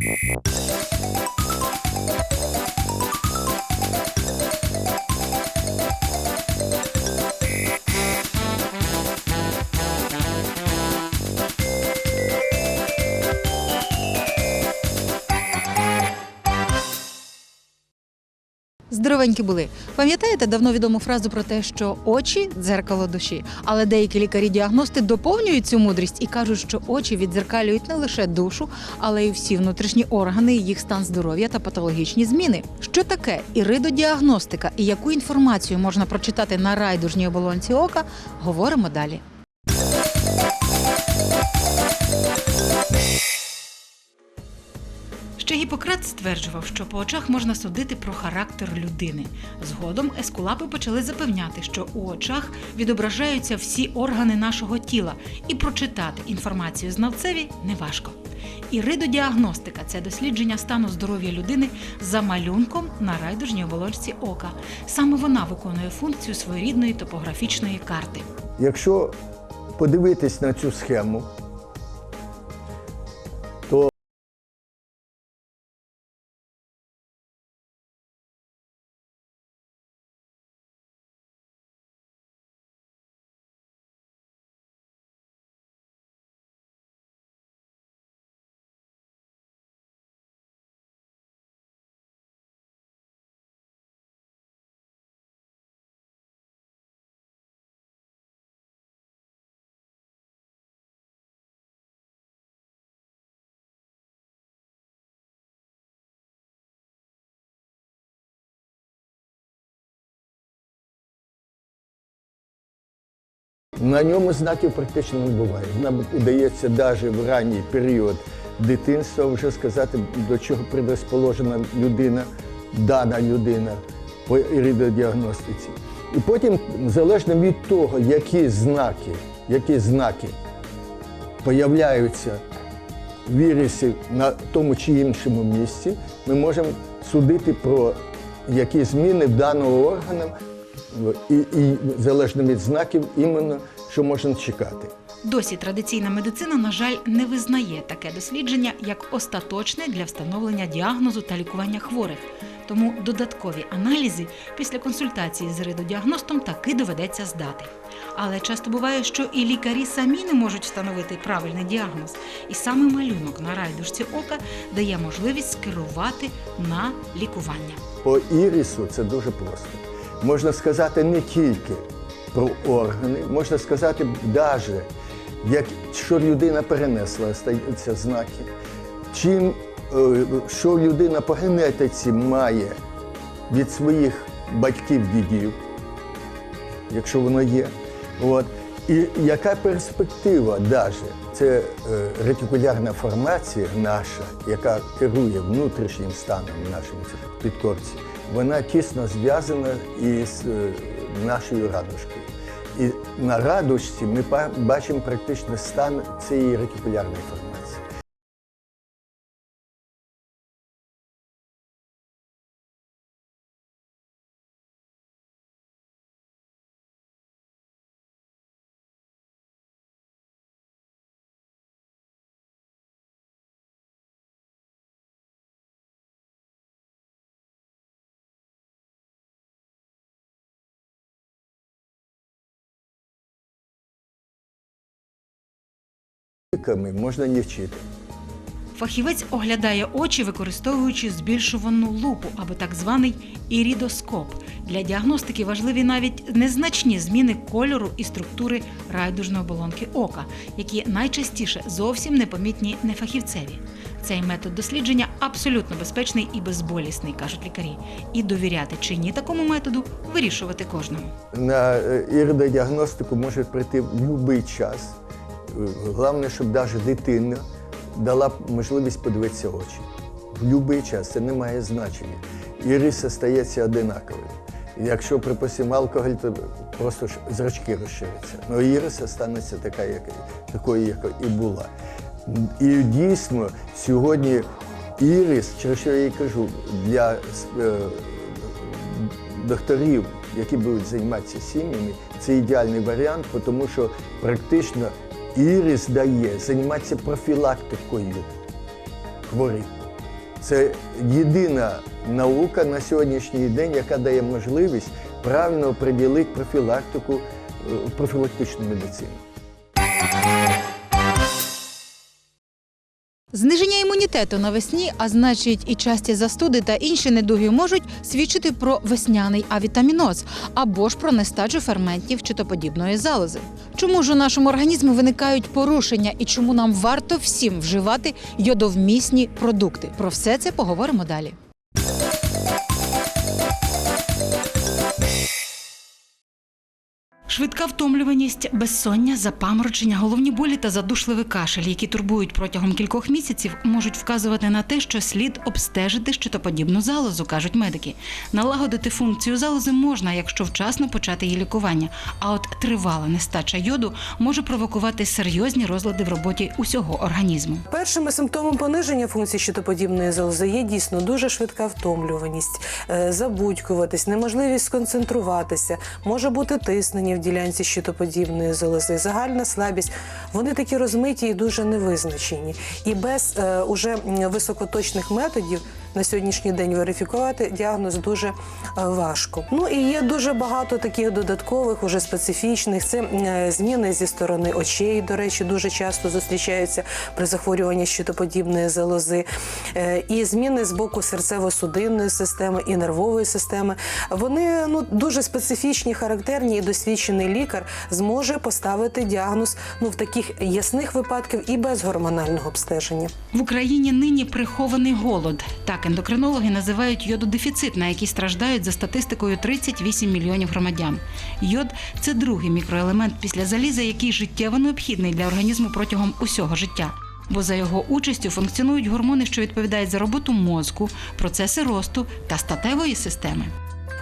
Música Здоровенькі були. Пам'ятаєте давно відому фразу про те, що очі дзеркало душі. Але деякі лікарі-діагности доповнюють цю мудрість і кажуть, що очі віддзеркалюють не лише душу, але й всі внутрішні органи, їх стан здоров'я та патологічні зміни. Що таке іридодіагностика і яку інформацію можна прочитати на райдужній оболонці ока, говоримо далі. Ще Гіппократ стверджував, що по очах можна судити про характер людини. Згодом ескулапи почали запевняти, що у очах відображаються всі органи нашого тіла, і прочитати інформацію знавцеві неважко. Іридодіагностика це дослідження стану здоров'я людини за малюнком на райдужній оболочці ока. Саме вона виконує функцію своєрідної топографічної карти. Якщо подивитись на цю схему, на ньому знаків практично не буває. Нам удається навіть в ранній період дитинства вже сказати, до чого предрозположена людина, дана людина по іридодіагностиці. І потім, залежно від того, які знаки, які знаки появляються в ірисі на тому чи іншому місці, ми можемо судити про які зміни даного органу і, і залежно від знаків, іменно що можна чекати. Досі традиційна медицина, на жаль, не визнає таке дослідження як остаточне для встановлення діагнозу та лікування хворих. Тому додаткові аналізи після консультації з ридодіагностом таки доведеться здати. Але часто буває, що і лікарі самі не можуть встановити правильний діагноз. І саме малюнок на райдужці ока дає можливість скерувати на лікування. По ірису це дуже просто. Можна сказати не тільки про органи, можна сказати навіть, як, що людина перенесла стаються знаки, чим, е, що людина по генетиці має від своїх батьків, дідів, якщо воно є. От. І яка перспектива навіть, це е, ретикулярна формація наша, яка керує внутрішнім станом нашому підкорці, вона тісно зв'язана із е, нашою радужкою. І на радужці ми бачимо практично стан цієї ретикулярної формації. Ліками можна не вчити. Фахівець оглядає очі, використовуючи збільшувану лупу або так званий ірідоскоп. Для діагностики важливі навіть незначні зміни кольору і структури райдужної оболонки ока, які найчастіше зовсім непомітні нефахівцеві. Цей метод дослідження абсолютно безпечний і безболісний, кажуть лікарі. І довіряти чи ні такому методу вирішувати кожному. На е, іридодіагностику може прийти в будь-який час. Головне, щоб навіть дитина дала можливість подивитися очі. В будь-який час це не має значення. Ірис стається одинаковим. Якщо, припустимо, алкоголь, то просто зрачки розширяться. Ну ірис станеться така, як, такою, як і була. І дійсно сьогодні ірис, через що я і кажу, для е, докторів, які будуть займатися сім'ями, це ідеальний варіант, тому що практично ірис дає займатися профілактикою хворих. Це єдина наука на сьогоднішній день, яка дає можливість правильно приділити профілактику, е, профілактичну медицину. Зниження імунітету навесні, а значить і часті застуди та інші недуги можуть свідчити про весняний авітаміноз або ж про нестачу ферментів читоподібної залози. Чому ж у нашому організмі виникають порушення і чому нам варто всім вживати йодовмісні продукти? Про все це поговоримо далі. Швидка втомлюваність, безсоння, запаморочення, головні болі та задушливий кашель, які турбують протягом кількох місяців, можуть вказувати на те, що слід обстежити щитоподібну залозу, кажуть медики. Налагодити функцію залози можна, якщо вчасно почати її лікування. А от тривала нестача йоду може провокувати серйозні розлади в роботі усього організму. Першими симптомом пониження функції щитоподібної залози є дійсно дуже швидка втомлюваність, е, забудькуватись, неможливість сконцентруватися, може бути тиснення ділянці щитоподібної залози, загальна слабість. Вони такі розмиті і дуже невизначені. І без е, уже високоточних методів на сьогоднішній день верифікувати діагноз дуже е, важко. Ну і є дуже багато таких додаткових, уже специфічних. Це е, зміни зі сторони очей, до речі, дуже часто зустрічаються при захворюванні щитоподібної залози, Е, і зміни з боку серцево-судинної системи і нервової системи. Вони ну дуже специфічні, характерні, і досвідчений лікар зможе поставити діагноз ну в таких ясних випадків і без гормонального обстеження. В Україні нині прихований голод. Так ендокринологи називають йододефіцит, на який страждають за статистикою 38 мільйонів громадян. Йод це другий мікроелемент після заліза, який життєво необхідний для організму протягом усього життя. Бо за його участю функціонують гормони, що відповідають за роботу мозку, процеси росту та статевої системи.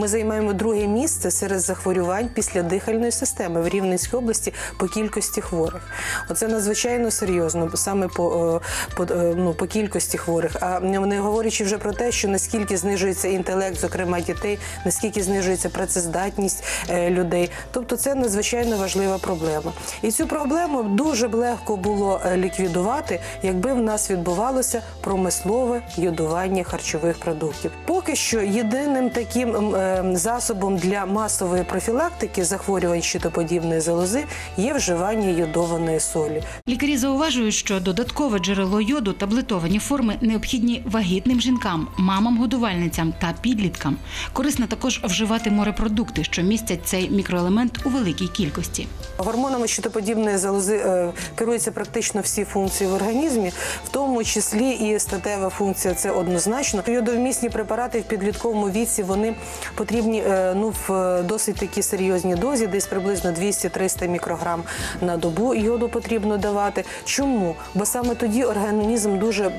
Ми займаємо друге місце серед захворювань після дихальної системи в Рівненській області по кількості хворих. Оце надзвичайно серйозно, саме по, е, по, е, ну, по кількості хворих. А не говорячи вже про те, що наскільки знижується інтелект, зокрема дітей, наскільки знижується працездатність е, людей. Тобто це надзвичайно важлива проблема. І цю проблему дуже б легко було ліквідувати, якби в нас відбувалося промислове йодування харчових продуктів. Поки що єдиним таким засобом для масової профілактики захворювань щитоподібної залози є вживання йодованої солі. Лікарі зауважують, що додаткове джерело йоду таблетовані форми необхідні вагітним жінкам, мамам-годувальницям та підліткам. Корисно також вживати морепродукти, що містять цей мікроелемент у великій кількості. Гормонами щитоподібної залози е, керуються практично всі функції в організмі, в тому числі і статева функція. Це однозначно. Йодовмісні препарати в підлітковому віці вони потрібні е, ну в е, досить такі серйозній дозі, десь приблизно 200-300 мікрограм на добу йоду потрібно давати. Чому? Бо саме тоді організм дуже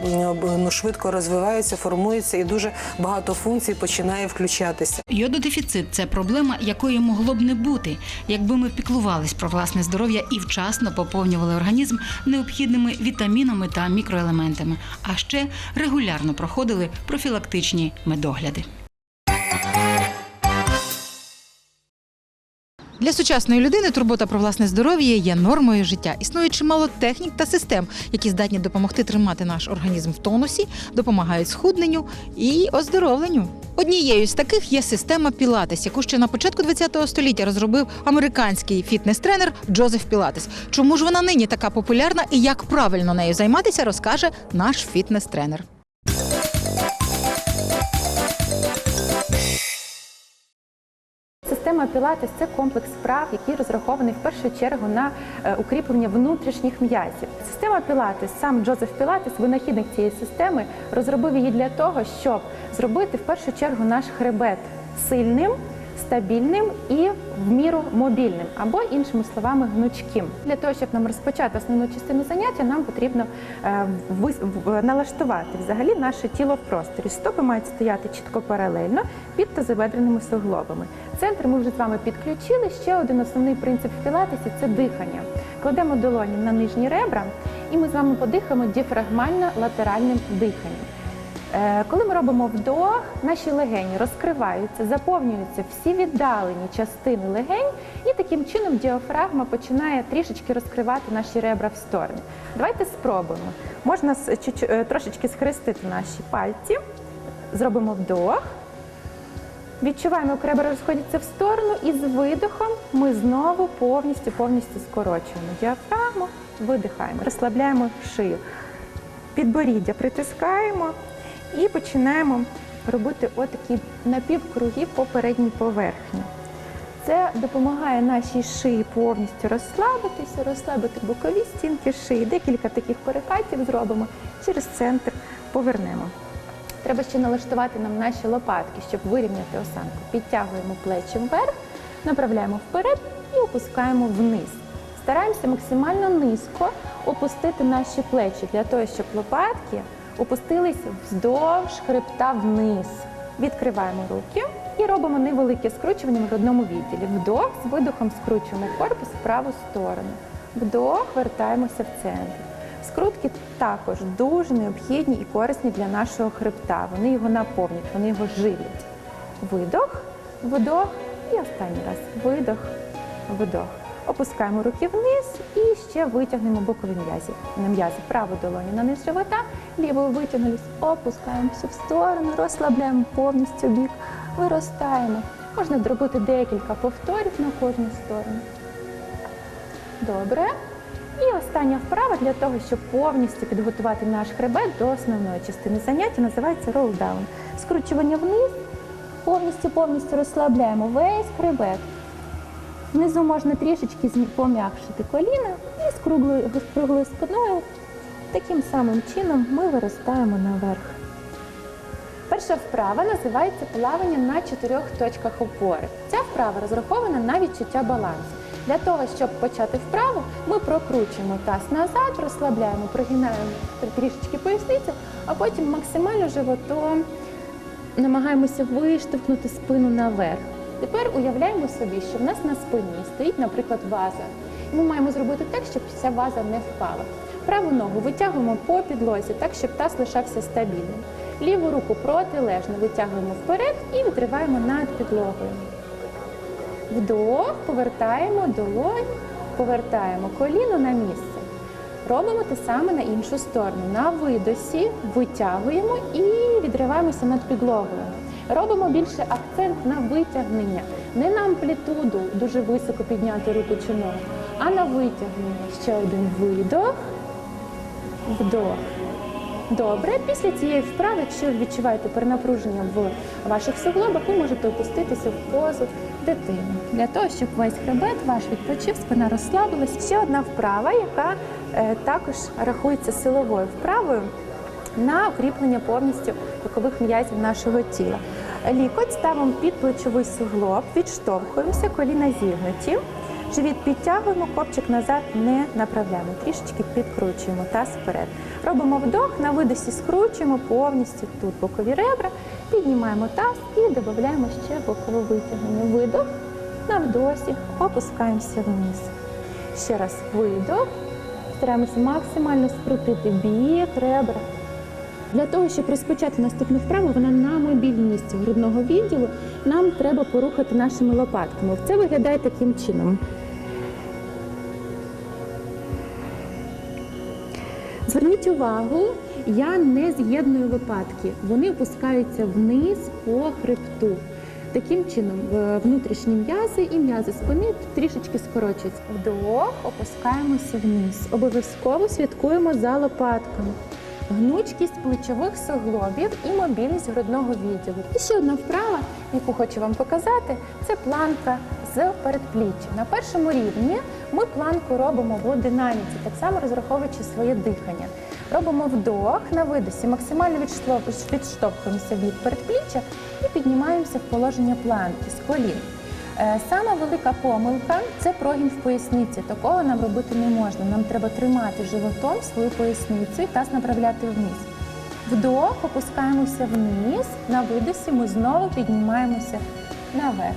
ну, швидко розвивається, формується і дуже багато функцій починає включатися. Йододефіцит це проблема, якої могло б не бути, якби ми піклувались про власне здоров'я і вчасно поповнювали організм необхідними вітамінами та мікроелементами, а ще регулярно проходили профілактичні медогляди. Для сучасної людини турбота про власне здоров'я є нормою життя. Існує чимало технік та систем, які здатні допомогти тримати наш організм в тонусі, допомагають схудненню і оздоровленню. Однією з таких є система Пілатес, яку ще на початку ХХ століття розробив американський фітнес-тренер Джозеф Пілатес. Чому ж вона нині така популярна і як правильно нею займатися, розкаже наш фітнес-тренер. Система Пілатес це комплекс вправ, який розрахований в першу чергу на е, укріплення внутрішніх м'язів. Система Пілатес, сам Джозеф Пілатес, винахідник цієї системи, розробив її для того, щоб зробити в першу чергу наш хребет сильним, стабільним і в міру мобільним, або іншими словами, гнучким. Для того, щоб нам розпочати основну частину заняття, нам потрібно е, налаштувати взагалі наше тіло в просторі. Стопи мають стояти чітко паралельно під тазобедреними суглобами. Центр ми вже з вами підключили. Ще один основний принцип в пілатесі це дихання. Кладемо долоні на нижні ребра, і ми з вами подихаємо діафрагмально латеральним диханням. Е, Коли ми робимо вдох, наші легені розкриваються, заповнюються всі віддалені частини легень, і таким чином діафрагма починає трішечки розкривати наші ребра в сторони. Давайте спробуємо. Можна е, трошечки схрестити наші пальці, зробимо вдох. Відчуваємо, як ребра розходяться в сторону, і з видихом ми знову повністю повністю скорочуємо діафрагму, видихаємо, розслабляємо шию. Підборіддя притискаємо і починаємо робити отакі напівкруги по передній поверхні. Це допомагає нашій шиї повністю розслабитися, розслабити бокові стінки шиї. Декілька таких перекатів зробимо через центр, повернемо. Треба ще налаштувати нам наші лопатки, щоб вирівняти осанку. Підтягуємо плечі вверх, направляємо вперед і опускаємо вниз. Стараємося максимально низько опустити наші плечі для того, щоб лопатки опустились вздовж хребта вниз. Відкриваємо руки і робимо невелике скручування в грудному відділі. Вдох з видохом скручуємо корпус в праву сторону. Вдох, вертаємося в центр. Скрутки також дуже необхідні і корисні для нашого хребта. Вони його наповнюють, вони його живлять. Видох, вдох і останній раз. Видох, вдох. Опускаємо руки вниз і ще витягнемо бокові м'язі. На м'язи праву долоню на низ живота, лівою витягнулись, опускаємося в сторону, розслабляємо повністю бік, виростаємо. Можна зробити декілька повторів на кожну сторону. Добре. І остання вправа для того, щоб повністю підготувати наш хребет до основної частини заняття, називається ролдаун. Скручування вниз, повністю повністю розслабляємо весь хребет. Внизу можна трішечки пом'якшити коліна і з круглою, з круглою спиною. Таким самим чином ми виростаємо наверх. Перша вправа називається плавання на чотирьох точках опори. Ця вправа розрахована на відчуття балансу. Для того, щоб почати вправу, ми прокручуємо таз назад, розслабляємо, прогинаємо трішечки поясницю, а потім максимально животом намагаємося виштовхнути спину наверх. Тепер уявляємо собі, що в нас на спині стоїть, наприклад, ваза. Ми маємо зробити так, щоб ця ваза не впала. Праву ногу витягуємо по підлозі, так, щоб таз лишався стабільним. Ліву руку протилежно витягуємо вперед і відриваємо над підлогою. Вдох, повертаємо долонь, повертаємо коліно на місце. Робимо те саме на іншу сторону. На видосі витягуємо і відриваємося над підлогою. Робимо більше акцент на витягнення, не на амплітуду дуже високо підняти руку чи ногу, а на витягнення. Ще один видох, вдох. Добре, після цієї вправи, якщо ви відчуваєте перенапруження в ваших суглобах, ви можете опуститися в позу дитини для того, щоб весь хребет ваш відпочив, спина розслабилась. Ще одна вправа, яка е, також рахується силовою вправою на укріплення повністю бокових м'язів нашого тіла. Лікоть ставимо під плечовий суглоб, відштовхуємося, коліна зігнуті. Живіт підтягуємо, копчик назад не направляємо. Трішечки підкручуємо таз вперед. Робимо вдох, на видосі скручуємо повністю тут бокові ребра, піднімаємо таз і додаємо ще бокове витягнення. Видох, на вдосі, опускаємося вниз. Ще раз видох. Стараємося максимально скрутити бік, ребра. Для того, щоб розпочати наступну вправу, вона на мобільність грудного відділу, нам треба порухати нашими лопатками. Це виглядає таким чином. Зверніть увагу, я не з'єдную лопатки. Вони опускаються вниз по хребту. Таким чином, внутрішні м'язи і м'язи спини трішечки скорочуються. Вдох, опускаємося вниз. Обов'язково слідкуємо за лопатками. Гнучкість плечових суглобів і мобільність грудного відділу. І ще одна вправа, яку хочу вам показати, це планка з передпліччя. На першому рівні ми планку робимо в динаміці, так само розраховуючи своє дихання. Робимо вдох на видосі, максимально відштовх- відштовхуємося від передпліччя і піднімаємося в положення планки з колін. Е, Сама велика помилка це прогін в поясниці. Такого нам робити не можна. Нам треба тримати животом свою поясницю і таз направляти вниз. Вдох, опускаємося вниз. На видосі ми знову піднімаємося наверх.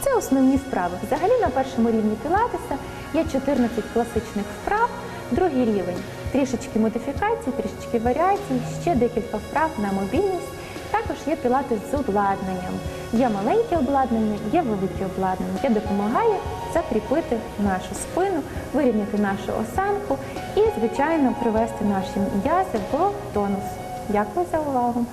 Це основні вправи. Взагалі на першому рівні пілатеса є 14 класичних вправ. Другий рівень трішечки модифікацій, трішечки варіацій, ще декілька вправ на мобільність. Також є пілати з обладнанням. Є маленькі обладнання, є великі обладнання, яке допомагає закріпити нашу спину, вирівняти нашу осанку і, звичайно, привести наші м'язи в тонус. Дякую за увагу.